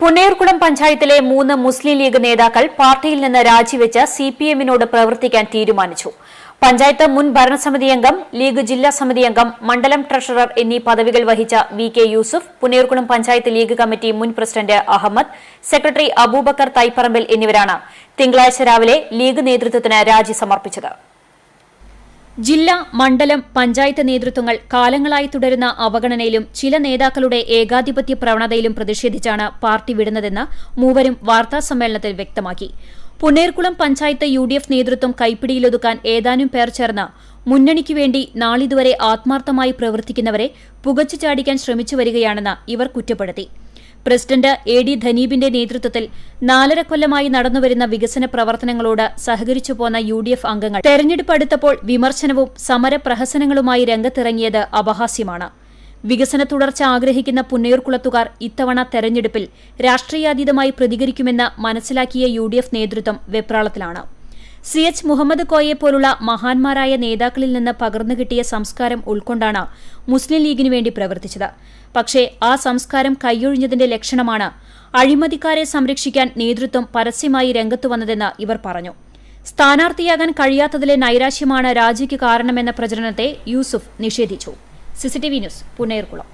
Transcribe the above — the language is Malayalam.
പുന്നയൂർകുളം പഞ്ചായത്തിലെ മൂന്ന് മുസ്ലിം ലീഗ് നേതാക്കൾ പാർട്ടിയിൽ നിന്ന് രാജിവെച്ച് സി പി എമ്മിനോട് പ്രവർത്തിക്കാൻ തീരുമാനിച്ചു. പഞ്ചായത്ത് മുൻ ഭരണസമിതി അംഗം ലീഗ് ജില്ലാ സമിതി അംഗം മണ്ഡലം ട്രഷറർ എന്നീ പദവികൾ വഹിച്ച V K Yusuf Punnayurkulam panchayat league committee മുൻ പ്രസിഡന്റ് അഹമ്മദ് സെക്രട്ടറി അബൂബക്കർ തൈപ്പറമ്പിൽ എന്നിവരാണ് തിങ്കളാഴ്ച രാവിലെ ലീഗ് നേതൃത്വത്തിന് രാജി സമർപ്പിച്ചത്. ജില്ലാ മണ്ഡലം പഞ്ചായത്ത് നേതൃത്വങ്ങൾ കാലങ്ങളായി തുടരുന്ന അവഗണനയിലും ചില നേതാക്കളുടെ ഏകാധിപത്യ പ്രവണതയിലും പ്രതിഷേധിച്ചാണ് പാർട്ടി വിടുന്നതെന്ന് മൂവരും വാർത്താസമ്മേളനത്തിൽ വ്യക്തമാക്കി. Punnayurkulam panchayat U D F നേതൃത്വം കൈപ്പിടിയിലൊതുക്കാൻ ഏതാനും പേർ ചേർന്ന് മുന്നണിക്കു വേണ്ടി നാളിതുവരെ ആത്മാർത്ഥമായി പ്രവർത്തിക്കുന്നവരെ പുകച്ചു ചാടിക്കാൻ ശ്രമിച്ചു വരികയാണെന്ന് ഇവർ കുറ്റപ്പെടുത്തി. പ്രസിഡന്റ് എ ഡി ധനീബിന്റെ നേതൃത്വത്തിൽ നാലര കൊല്ലമായി നടന്നുവരുന്ന വികസന പ്രവർത്തനങ്ങളോട് സഹകരിച്ചു പോന്ന യു ഡി എഫ് അംഗങ്ങൾ തെരഞ്ഞെടുപ്പ് അടുത്തപ്പോൾ വിമർശനവും സമരപ്രഹസനങ്ങളുമായി രംഗത്തിറങ്ങിയത് അപഹാസ്യമാണ്. വികസന തുടർച്ച ആഗ്രഹിക്കുന്ന പുന്നയൂർകുളത്തുകാർ ഇത്തവണ തെരഞ്ഞെടുപ്പിൽ രാഷ്ട്രീയാതീതമായി പ്രതികരിക്കുമെന്ന് മനസ്സിലാക്കിയ യു നേതൃത്വം വെപ്രാളത്തിലാണ്. സി എച്ച് മുഹമ്മദ് കോയെ പോലുള്ള മഹാന്മാരായ നേതാക്കളിൽ നിന്ന് പകർന്നു കിട്ടിയ സംസ്കാരം ഉൾക്കൊണ്ടാണ് മുസ്ലിം ലീഗിനു വേണ്ടി പ്രവർത്തിച്ചത്. പക്ഷേ ആ സംസ്കാരം കൈയൊഴിഞ്ഞതിന്റെ ലക്ഷണമാണ് അഴിമതിക്കാരെ സംരക്ഷിക്കാൻ നേതൃത്വം പരസ്യമായി രംഗത്തു വന്നതെന്ന് ഇവർ പറഞ്ഞു. സ്ഥാനാർത്ഥിയാകാൻ കഴിയാത്തതിലെ നൈരാശ്യമാണ് രാജിക്ക് കാരണമെന്ന പ്രചരണത്തെ യൂസുഫ് നിഷേധിച്ചു. CCTV news Punnayurkulam